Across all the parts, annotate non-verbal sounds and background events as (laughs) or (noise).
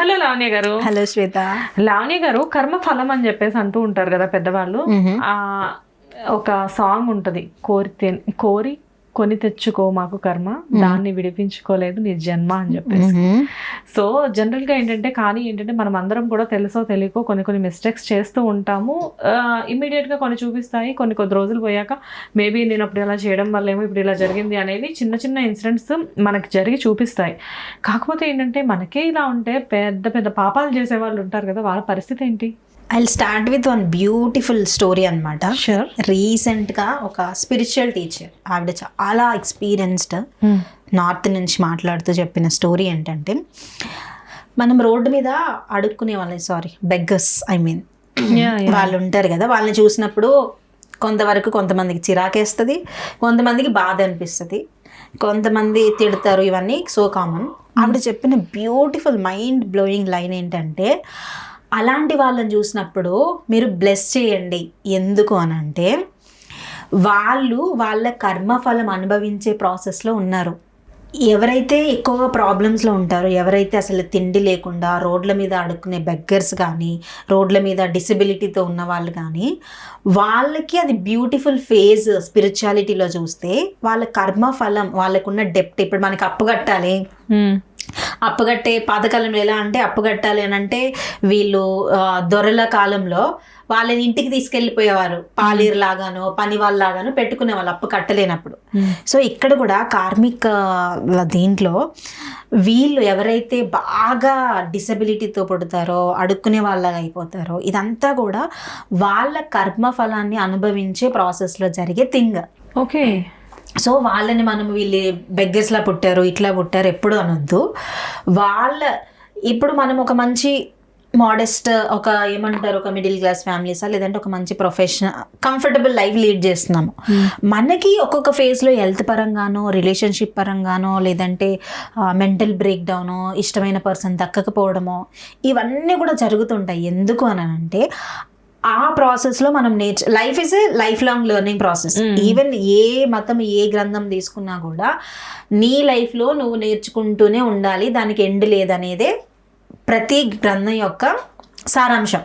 Hello Lavanya గారు. Hello శ్వేత. లావణ్య గారు కర్మ ఫలం అని చెప్పేసి అంటూ ఉంటారు కదా పెద్దవాళ్ళు. ఆ ఒక సాంగ్ ఉంటది. కోరి తె- కోరి కొని తెచ్చుకో మాకు కర్మ. దాన్ని విడిపించుకోలేదు నీ జన్మ అని చెప్పేసి. సో జనరల్గా ఏంటంటే కానీ ఏంటంటే మనం అందరం కూడా తెలుసో తెలియకో కొన్ని కొన్ని మిస్టేక్స్ చేస్తూ ఉంటాము. ఇమీడియట్గా కొన్ని చూపిస్తాయి కొన్ని కొద్ది రోజులు పోయాక మేబీ నేను అప్పుడు ఇలా చేయడం వల్ల ఏమో ఇప్పుడు ఇలా జరిగింది అనేవి చిన్న చిన్న ఇన్సిడెంట్స్ మనకి జరిగి చూపిస్తాయి. కాకపోతే ఏంటంటే మనకే ఇలా ఉంటే పెద్ద పెద్ద పాపాలు చేసే వాళ్ళు ఉంటారు కదా వాళ్ళ పరిస్థితి ఏంటి? I start with one beautiful story అనమాట షూర్ రీసెంట్గా ఒక స్పిరిచువల్ టీచర్ ఆవిడ చాలా ఎక్స్పీరియన్స్డ్ నార్త్ నుంచి మాట్లాడుతూ చెప్పిన స్టోరీ ఏంటంటే మనం రోడ్డు మీద అడుక్కునే వాళ్ళని సారీ బెగ్గర్స్ ఐ మీన్ వాళ్ళు ఉంటారు కదా వాళ్ళని చూసినప్పుడు కొంతవరకు కొంతమందికి చిరాకేస్తుంది కొంతమందికి బాధ అనిపిస్తుంది కొంతమంది తిడతారు ఇవన్నీ సో కామన్ ఆవిడ చెప్పిన బ్యూటిఫుల్ మైండ్ బ్లోయింగ్ లైన్ ఏంటంటే అలాంటి వాళ్ళని చూసినప్పుడు మీరు బ్లెస్ చేయండి. ఎందుకు అని అంటే వాళ్ళు వాళ్ళ కర్మఫలం అనుభవించే ప్రాసెస్లో ఉన్నారు. ఎవరైతే ఎక్కువగా ప్రాబ్లమ్స్లో ఉంటారో ఎవరైతే అసలు తిండి లేకుండా రోడ్ల మీద అడుక్కునే బెగ్గర్స్ కానీ రోడ్ల మీద డిసబిలిటీతో ఉన్న వాళ్ళు కానీ వాళ్ళకి అది బ్యూటిఫుల్ ఫేజ్ స్పిరిచువాలిటీలో చూస్తే వాళ్ళ కర్మ ఫలం వాళ్ళకున్న డెప్ట్ ఇప్పుడు మనకి అప్పు కట్టాలి. అప్పుగట్టే పాతకాలంలో ఎలా అంటే అప్పుగట్టాలి అని అంటే వీళ్ళు దొరల కాలంలో వాళ్ళని ఇంటికి తీసుకెళ్ళిపోయేవారు. పాలీర్ లాగానో పని వాళ్ళలాగానో పెట్టుకునే వాళ్ళు అప్పు కట్టలేనప్పుడు. సో ఇక్కడ కూడా కార్మిక దీంట్లో వీళ్ళు ఎవరైతే బాగా డిసబిలిటీతో పుడతారో అడుక్కునే వాళ్ళగా అయిపోతారో ఇదంతా కూడా వాళ్ళ కర్మ ఫలాన్ని అనుభవించే ప్రాసెస్లో జరిగే థింగ్. ఓకే. సో వాళ్ళని మనం వీళ్ళు బెగ్గర్స్లా పుట్టారు ఇట్లా పుట్టారు ఎప్పుడు అనొద్దు. వాళ్ళ ఇప్పుడు మనం ఒక మంచి మోడెస్ట్ ఒక ఏమంటారు ఒక మిడిల్ క్లాస్ ఫ్యామిలీసా లేదంటే ఒక మంచి ప్రొఫెషనల్ కంఫర్టబుల్ లైఫ్ లీడ్ చేస్తున్నాము మనకి ఒక్కొక్క ఫేజ్లో హెల్త్ పరంగానో రిలేషన్షిప్ పరంగానో లేదంటే మెంటల్ బ్రేక్ డౌనో ఇష్టమైన పర్సన్ దక్కకపోవడమో ఇవన్నీ కూడా జరుగుతుంటాయి. ఎందుకు అని అంటే ఆ ప్రాసెస్లో మనం నేర్చు life is a life long learning process even ఏ మతం ఏ గ్రంథం తీసుకున్నా కూడా నీ లైఫ్లో నువ్వు నేర్చుకుంటూనే ఉండాలి. దానికి ఎండ్ లేదనేదే ప్రతి గ్రంథం యొక్క సారాంశం.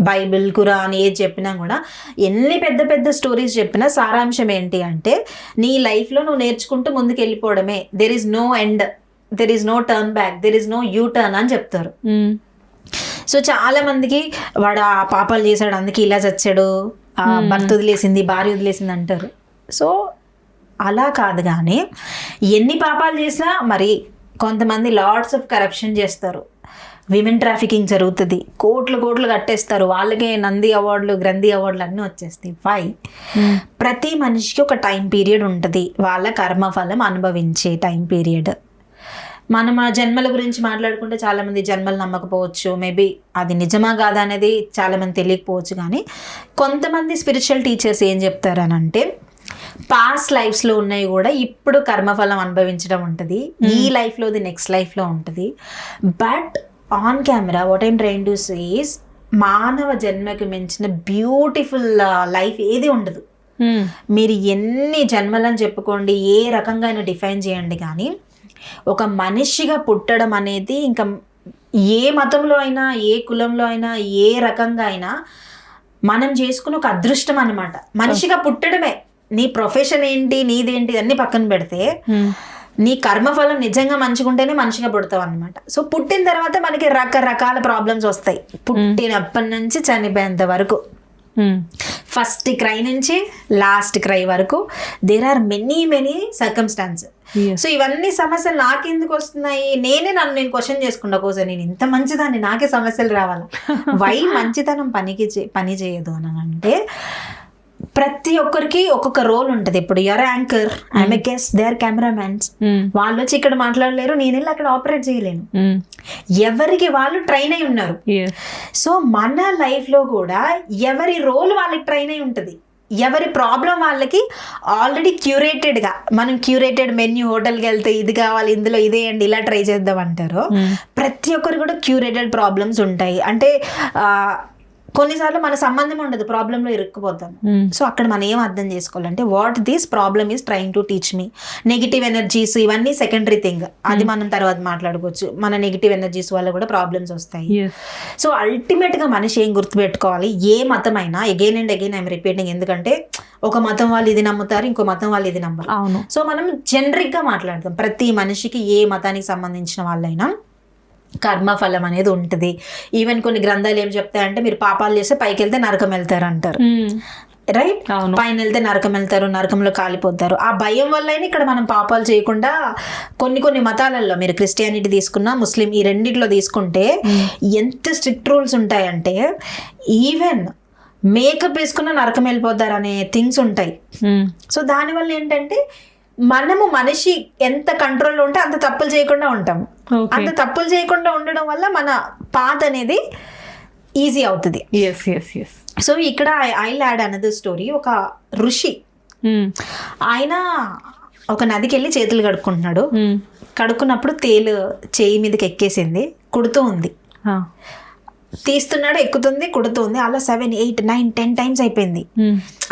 బైబిల్ ఖురాన్ ఏది చెప్పినా కూడా ఎన్ని పెద్ద పెద్ద స్టోరీస్ చెప్పినా సారాంశం ఏంటి అంటే నీ లైఫ్లో నువ్వు నేర్చుకుంటూ ముందుకు వెళ్ళిపోవడమే there is no end there is no turn back there is no U turn అని చెప్తారు. సో చాలా మందికి వాడు ఆ పాపాలు చేశాడు అందుకే ఇలా చచ్చాడు భర్త వదిలేసింది భార్య వదిలేసింది అంటారు. సో అలా కాదు కానీ ఎన్ని పాపాలు చేసినా మరి కొంతమంది లార్డ్స్ ఆఫ్ కరప్షన్ చేస్తారు. విమెన్ ట్రాఫికింగ్ జరుగుతుంది. కోట్లు కోట్లు కట్టేస్తారు. వాళ్ళకే నంది అవార్డులు గ్రంథి అవార్డులు అన్నీ వచ్చేస్తాయి. వై ప్రతి మనిషికి ఒక టైం పీరియడ్ ఉంటుంది. వాళ్ళ కర్మఫలం అనుభవించే టైం పీరియడ్. మనం ఆ జన్మల గురించి మాట్లాడుకుంటే చాలా మంది జన్మలు నమ్మకపోవచ్చు. మేబీ అది నిజమా కాదా అనేది చాలా మంది తెలియకపోవచ్చు. కానీ కొంతమంది స్పిరిచువల్ టీచర్స్ ఏం చెప్తారు అని అంటే పాస్ట్ లైఫ్స్లో ఉన్నవి కూడా ఇప్పుడు కర్మఫలం అనుభవించడం ఉంటుంది. ఈ లైఫ్లోది నెక్స్ట్ లైఫ్లో ఉంటుంది. But on camera what I'm trying to say మానవ జన్మకి మించిన బ్యూటిఫుల్ లైఫ్ ఏది ఉండదు. మీరు ఎన్ని జన్మలని చెప్పుకోండి ఏ రకంగా అయినా డిఫైన్ చేయండి. కానీ ఒక మనిషిగా పుట్టడం అనేది ఇంకా ఏ మతంలో అయినా ఏ కులంలో అయినా ఏ రకంగా అయినా మనం చేసుకున్న ఒక అదృష్టం అన్నమాట. మనిషిగా పుట్టడమే. నీ ప్రొఫెషన్ ఏంటి నీదేంటి అన్ని పక్కన పెడితే నీ కర్మఫలం నిజంగా మంచిగుంటేనే మనిషిగా పుడతావు అనమాట సో పుట్టిన తర్వాత మనకి రకరకాల ప్రాబ్లమ్స్ వస్తాయి. పుట్టినప్పటి నుంచి చనిపోయేంత వరకు. ఫస్ట్ క్రై నుంచి లాస్ట్ క్రై వరకు. There are many many circumstances so ఇవన్నీ సమస్యలు నాకెందుకు వస్తున్నాయి? నేనే నన్ను నేను క్వశ్చన్ చేసుకుంటా. కోసం నేను ఇంత మంచిదాన్ని నాకే సమస్యలు రావాలా? (laughs) వై మంచితనం పనికి పని చేయదు అని అంటే ప్రతి ఒక్కరికి ఒక్కొక్క రోల్ ఉంటుంది. ఇప్పుడు you're anchor I'm a guest they are cameramans వాళ్ళు వచ్చి ఇక్కడ మాట్లాడలేరు నేను వెళ్ళి అక్కడ ఆపరేట్ చేయలేను. ఎవరికి వాళ్ళు ట్రైన్ అయి ఉన్నారు. సో మన లైఫ్లో కూడా ఎవరి రోల్ వాళ్ళకి ట్రైన్ అయి ఉంటుంది? ఎవరి ప్రాబ్లం వాళ్ళకి ఆల్రెడీ క్యూరేటెడ్గా మనం క్యూరేటెడ్ మెన్యూ హోటల్కి వెళ్తే ఇది కావాలి ఇందులో ఇదే అండి ఇలా ట్రై చేద్దాం అంటారు ప్రతి ఒక్కరు కూడా క్యూరేటెడ్ ప్రాబ్లమ్స్ ఉంటాయి. అంటే కొన్నిసార్లు మన సంబంధం ఉండదు ప్రాబ్లంలో ఇరుక్కుపోతాం ఉమ్. సో అక్కడ మనం ఏం అర్థం చేసుకోవాలంటే what this problem is trying to teach me negative energies ఇవన్నీ సెకండరీ థింగ్ అది మనం తర్వాత మాట్లాడుకోవచ్చు. మన నెగిటివ్ ఎనర్జీస్ వల్ల కూడా ప్రాబ్లమ్స్ వస్తాయి. సో అల్టిమేట్గా మనిషి ఏం గుర్తుపెట్టుకోవాలి? ఏ మతమైనా again and again I'm repeating ఎందుకంటే ఒక మతం వాళ్ళు ఇది నమ్ముతారు ఇంకో మతం వాళ్ళు ఇది నమ్మరు. అవును. సో మనం జనరిక్గా మాట్లాడతాం. ప్రతి మనిషికి ఏ మతానికి సంబంధించిన వాళ్ళైనా కర్మఫలం అనేది ఉంటుంది. ఈవెన్ కొన్ని గ్రంథాలు ఏం చెప్తాయంటే మీరు పాపాలు చేస్తే పైకి వెళ్తే నరకం వెళ్తారు అంటారు. రైట్ పైన వెళ్తే నరకం వెళ్తారు నరకంలో కాలిపోతారు. ఆ భయం వల్లనే ఇక్కడ మనం పాపాలు చేయకుండా కొన్ని కొన్ని మతాలలో మీరు క్రిస్టియానిటీ తీసుకున్నా ముస్లిం ఈ రెండిట్లో తీసుకుంటే ఎంత స్ట్రిక్ట్ రూల్స్ ఉంటాయంటే ఈవెన్ మేకప్ వేసుకున్న నరకం వెళ్ళిపోతారు అనే థింగ్స్ ఉంటాయి. సో దానివల్ల ఏంటంటే మనము మనిషి ఎంత కంట్రోల్లో ఉంటే అంత తప్పులు చేయకుండా ఉంటాం. అంత తప్పులు చేయకుండా ఉండడం వల్ల మన పాత అనేది ఈజీ అవుతుంది. సో ఇక్కడ ఐ ల్యాడ్ అనదర్ స్టోరీ ఒక ఋషి. ఆయన ఒక నదికి వెళ్ళి చేతులు కడుక్కుంటున్నాడు. కడుక్కున్నప్పుడు తేలు చేయి మీదకి ఎక్కేసింది. కుడుతూ ఉంది. తీస్తున్నాడు ఎక్కుతుంది కుడుతుంది. అలా seven eight nine ten times అయిపోయింది.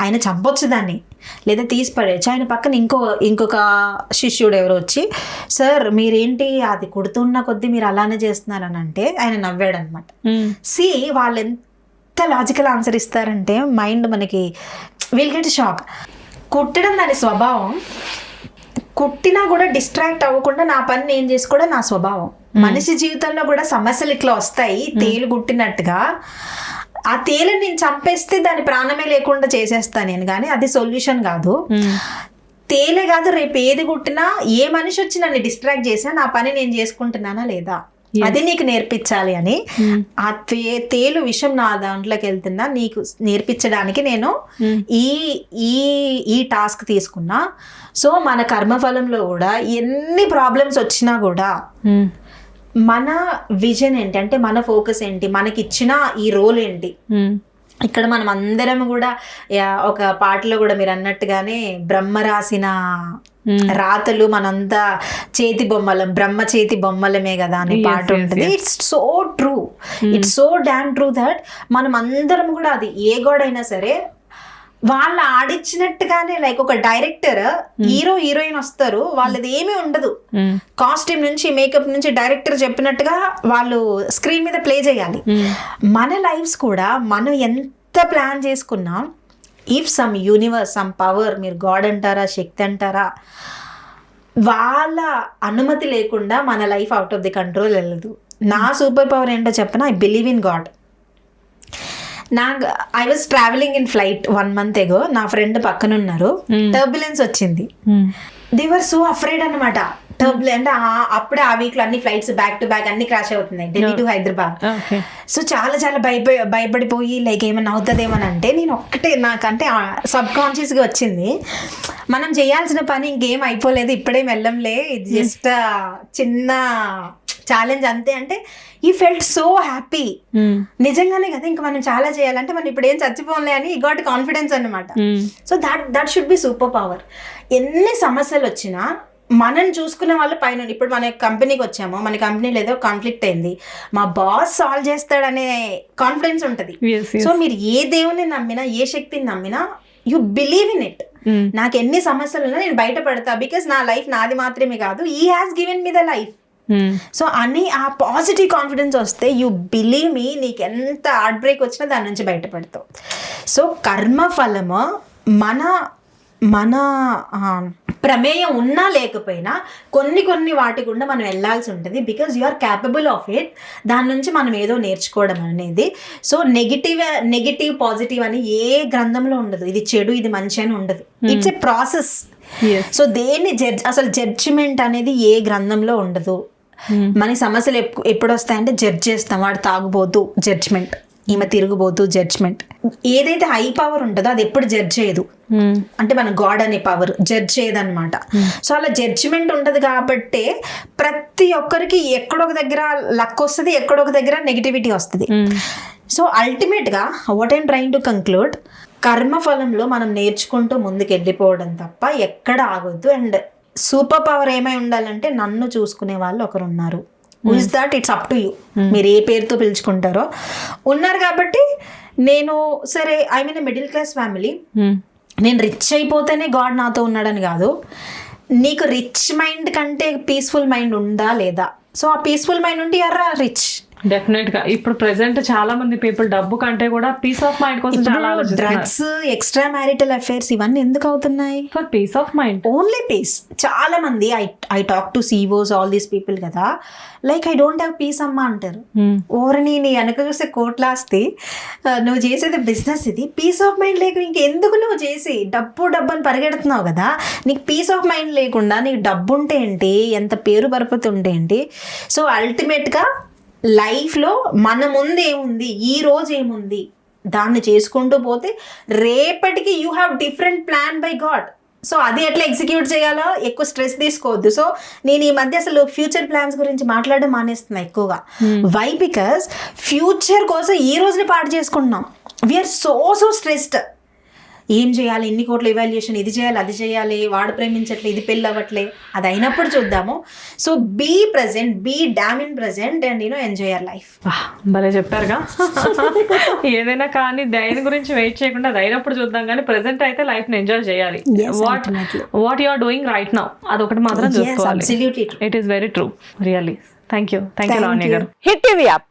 ఆయన చంపొచ్చు దాన్ని. లేదా తీసి పడేయచ్చు. ఆయన పక్కన ఇంకో ఇంకొక శిష్యుడు ఎవరో వచ్చి సార్ మీరేంటి? అది కుడుతున్న కొద్దీ మీరు అలానే చేస్తున్నారని అంటే ఆయన నవ్వాడు అనమాట సి వాళ్ళు ఎంత లాజికల్ ఆన్సర్ ఇస్తారంటే మైండ్ మనకి విల్ గెట్ షాక్ కుట్టడం దాని స్వభావం కుట్టినా కూడా డిస్ట్రాక్ట్ అవ్వకుండా నా పని నేను చేసుకోవడం నా స్వభావం. మనిషి జీవితంలో కూడా సమస్యలు ఇట్లా వస్తాయి తేలు కుట్టినట్టుగా ఆ తేలుని నేను చంపేస్తే దాని ప్రాణమే లేకుండా చేసేస్తాను నేను కానీ అది సొల్యూషన్ కాదు. తేలే కాదు రేపు ఏది కుట్టినా ఏ మనిషి వచ్చి నన్ను డిస్ట్రాక్ట్ చేసినా నా పని నేను చేసుకుంటున్నానా లేదా? అది నీకు నేర్పించాలి అని ఆ తే తేలు విషయం నా దాంట్లోకి వెళ్తున్నా నీకు నేర్పించడానికి నేను ఈ ఈ ఈ టాస్క్ తీసుకున్నా. సో మన కర్మఫలంలో కూడా ఎన్ని ప్రాబ్లమ్స్ వచ్చినా కూడా మన విజన్ ఏంటి? అంటే మన ఫోకస్ ఏంటి? మనకి ఇచ్చిన ఈ రోల్ ఏంటి? ఇక్కడ మనం అందరం కూడా ఒక పాటలో కూడా మీరు అన్నట్టుగానే బ్రహ్మ రాసిన రాతలు మనంతా చేతి బొమ్మలం బ్రహ్మ చేతి బొమ్మలమే కదా అనే పాట ఉంటుంది. It's so true it's so damn true that మనం అందరం కూడా అది ఏ గోడైనా సరే వాళ్ళు ఆడిచ్చినట్టుగానే లైక్ ఒక డైరెక్టర్ హీరో హీరోయిన్ వస్తారు. వాళ్ళది ఏమీ ఉండదు. కాస్ట్యూమ్ నుంచి మేకప్ నుంచి డైరెక్టర్ చెప్పినట్టుగా వాళ్ళు స్క్రీన్ మీద ప్లే చేయాలి. మన లైఫ్స్ కూడా మనం ఎంత ప్లాన్ చేసుకున్నా if some universe some power మీరు గాడ్ అంటారా శక్తి అంటారా వాళ్ళ అనుమతి లేకుండా మన life out of the control వెళ్ళదు. నా సూపర్ పవర్ ఏంటో చెప్పిన? ఐ బిలీవ్ ఇన్ గాడ్ నా I was travelling in flight one month ago నా ఫ్రెండ్ పక్కన ఉన్నారు టర్బులెన్స్ వచ్చింది. దేవర్ సో అఫ్రైడ్ అనమాట టర్బులెన్స్ అంటే ఆ- అప్పుడే ఆ వీక్లో అన్ని ఫ్లైట్స్ బ్యాక్ టు బ్యాక్ అన్ని క్రాష్ అవుతున్నాయి. ఢిల్లీ టు హైదరాబాద్. సో చాలా చాలా భయపడి భయపడిపోయి లైక్ ఏమైనా అవుతుందేమని అంటే నేను ఒక్కటే నాకంటే సబ్ కాన్షియస్గా వచ్చింది. మనం చేయాల్సిన పని ఇంకేం అయిపోలేదు ఇప్పుడే వెళ్ళంలే. ఇది జస్ట్ చిన్న ఛాలెంజ్ అంతే. అంటే ఈ ఫెల్ట్ సో హ్యాపీ నిజంగానే కదా ఇంకా మనం చాలా చేయాలంటే మనం ఇప్పుడు ఏం చచ్చిపోలే అని ఈ గాట్ కాన్ఫిడెన్స్ అన్నమాట. So that that should be super power ఎన్ని సమస్యలు వచ్చినా మనం చూసుకునే వాళ్ళు పైన. ఇప్పుడు మన కంపెనీకి వచ్చాము. మన కంపెనీలో ఏదో కాన్ఫ్లిక్ట్ అయింది. మా బాస్ సాల్వ్ చేస్తాడనే కాన్ఫిడెన్స్ ఉంటుంది. సో మీరు ఏ దేవుని నమ్మినా ఏ శక్తిని నమ్మినా యు బిలీవ్ ఇన్ ఇట్ నాకు ఎన్ని సమస్యలు ఉన్నా నేను బయటపడతా. బికాస్ నా లైఫ్ నాది మాత్రమే కాదు. ఈ has given me the life so అని ఆ పాజిటివ్ కాన్ఫిడెన్స్ వస్తే యు బిలీవ్ మీ నీకు ఎంత హార్ట్ బ్రేక్ వచ్చినా దాని నుంచి బయటపడతావు. సో కర్మ ఫలము మన మన ప్రమేయం ఉన్నా లేకపోయినా కొన్ని కొన్ని వాటి గుండా మనం వెళ్ళాల్సి ఉంటుంది because you are capable of it దాని నుంచి మనం ఏదో నేర్చుకోవడం అనేది. సో నెగిటివ్ నెగిటివ్ పాజిటివ్ అని ఏ గ్రంథంలో ఉండదు. ఇది చెడు ఇది మంచి అని ఉండదు. ఇట్స్ ఎ ప్రాసెస్ సో దేన్ని జడ్జ్ అసలు జడ్జిమెంట్ అనేది ఏ గ్రంథంలో ఉండదు. మన సమస్యలు ఎప్పు- ఎప్పుడు వస్తాయంటే జడ్జ్ చేస్తాం. వాడు తాగుబోతు జడ్జ్మెంట్ ఈమె తిరుగుబోతు జడ్జ్మెంట్ ఏదైతే హై పవర్ ఉంటుందో అది ఎప్పుడు జడ్జ్ చేయదు. అంటే మన గాడ్ అనే పవర్ జడ్జ్ చేయదన్నమాట. సో అలా జడ్జిమెంట్ ఉండదు కాబట్టే ప్రతి ఒక్కరికి ఎక్కడొక దగ్గర లక్ వస్తుంది ఎక్కడొక దగ్గర నెగిటివిటీ వస్తుంది. సో అల్టిమేట్గా what I'm trying to conclude కర్మఫలంలో మనం నేర్చుకుంటూ ముందుకు వెళ్ళిపోవడం తప్ప ఎక్కడ ఆగొద్దు. అండ్ సూపర్ పవర్ ఏమై ఉండాలంటే నన్ను చూసుకునే వాళ్ళు ఒకరు ఉన్నారు is that it's up to you మీరు ఏ పేరుతో పిలుచుకుంటారో. ఉన్నారు కాబట్టి నేను సరే I mean middle class family నేను రిచ్ అయిపోతేనే గాడ్ నాతో ఉన్నాడని కాదు. నీకు రిచ్ మైండ్ కంటే పీస్ఫుల్ మైండ్ ఉందా లేదా? సో ఆ పీస్ఫుల్ మైండ్ ఉంటే ఎర్రా రిచ్ డెఫినెట్గా. ఇప్పుడు ప్రెసెంట్ చాలా మంది పీపుల్ డబ్బు కంటే కూడా పీస్ ఆఫ్ మైండ్ కోసం చాలా డ్రగ్స్ ఎక్స్ట్రా మ్యారిటల్ అఫైర్స్ ఇవన్నీ ఎందుకు అవుతున్నాయి? For peace of mind only peace చాలా మంది I I talk to CEOs all these people కదా. Like I don't have peace అమ్మా అంటారు. ఓరని నీ వెనక చూస్తే కోట్లాస్తి నువ్వు చేసేది బిజినెస్ ఇది. పీస్ ఆఫ్ మైండ్ లేక ఇంకెందుకు నువ్వు చేసి డబ్బు డబ్బు అని పరిగెడుతున్నావు కదా. నీకు పీస్ ఆఫ్ మైండ్ లేకుండా నీకు డబ్బు ఉంటే ఏంటి? ఎంత పేరు పరపతి ఉంటే ఏంటి సో అల్టిమేట్గా లైఫ్లో మన ముందు ఏముంది ఈ రోజు ఏముంది దాన్ని చేసుకుంటూ పోతే రేపటికి you have different plan by god. So అది ఎట్లా ఎగ్జిక్యూట్ చేయాలో ఎక్కువ స్ట్రెస్ తీసుకోవద్దు. సో నేను ఈ మధ్య అసలు ఫ్యూచర్ ప్లాన్స్ గురించి మాట్లాడడం మానేస్తున్నా ఎక్కువగా. వై బికాస్ ఫ్యూచర్ కోసం ఈ రోజుని పాటు చేసుకుంటున్నాం. వీఆర్ సో సో స్ట్రెస్డ్ ఏం చేయాలి? ఎన్ని కోట్ల ఇవాల్యుయేషన్ ఇది చేయాలి అది చేయాలి వాడు ప్రేమించట్లే ఇది పెళ్ళి అవ్వట్లే అది అయినప్పుడు చూద్దాము. So be present be damn in present and you know enjoy your life భలే చెప్పారుగా. ఏదైనా కానీ దేని గురించి వెయిట్ చేయకుండా అది అయినప్పుడు చూద్దాం కానీ ప్రెసెంట్ అయితే లైఫ్ని ఎంజాయ్ చేయాలి. What. What you are doing right now అదొకటి మాత్రం చూసుకోవాలి. Absolutely it is very true really thank you thank you Lavanya. Garu. Hit TV app